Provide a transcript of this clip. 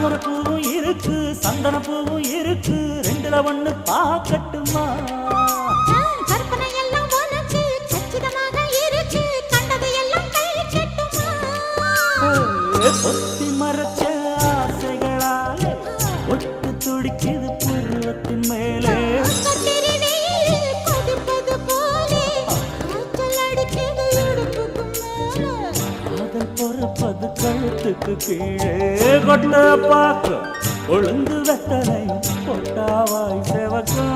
தாமரை பூவும் இருக்கு. சந்தன பூவும் இருக்கு. ரெண்டுல ஒண்ணு பாக்கட்டுமா கற்பனை கழுத்துக்கு கீழே கொட்ட பார்க்க ஒழுங்கு வெத்தனை கொட்டாவாய் செவக்கா